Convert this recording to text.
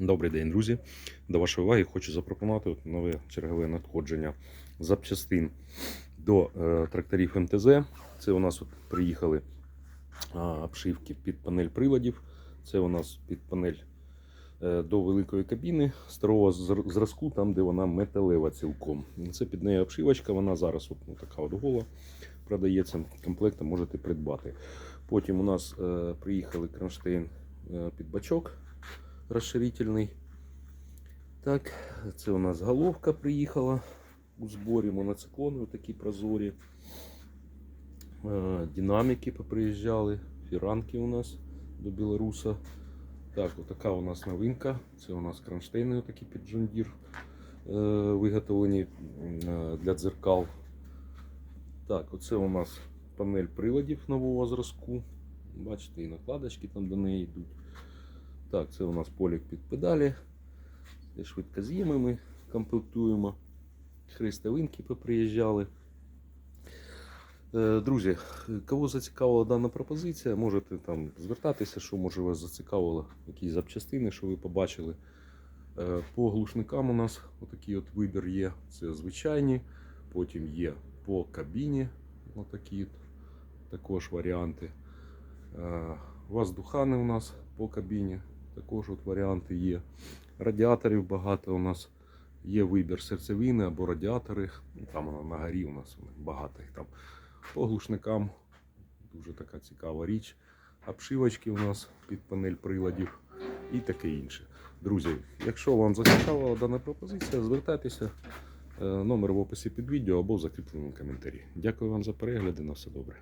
Добрий день, друзі. До вашої уваги хочу запропонувати нове чергове надходження запчастин до е, тракторів МТЗ. Це у нас от приїхали а, обшивки під панель приладів. Це у нас під панель е, до великої кабіни старого зразку, там де вона металева цілком. Це під нею обшивочка, вона зараз от, ну, така от гола продається. Комплектом можете придбати. Потім у нас е, приїхали кронштейн е, під бачок розширительний. Так, це у нас головка приїхала у зборі, моноциклони такі прозорі. Е, Динаміки поприїжджали, фіранки у нас до Білоруса. Так, отака у нас новинка. Це у нас кронштейни такі під джундір е, виготовлені е, для дзеркал. Так, оце у нас панель приладів нового зразку. Бачите, і накладочки там до неї йдуть. Так, це у нас полік під педалі. Де швидкоз'єми ми комплектуємо. Хрестовинки поприїжджали. Е, Друзі, кого зацікавила дана пропозиція, можете там звертатися, що може вас зацікавило, якісь запчастини, що ви побачили. Е, По глушникам у нас отакий от вибір є. Це звичайні, потім є по кабіні отакі от, також варіанти. Е, Воздухани у нас по кабіні, також от варіанти є. Радіаторів багато у нас. Є вибір серцевини або радіатори. Там воно на горі у нас багато їх там. По глушникам дуже така цікава річ. Обшивочки у нас під панель приладів і таке інше. Друзі, якщо вам зацікавила дана пропозиція, звертайтеся. Е, Номер в описі під відео або в закріпленому коментарі. Дякую вам за перегляд і на все добре.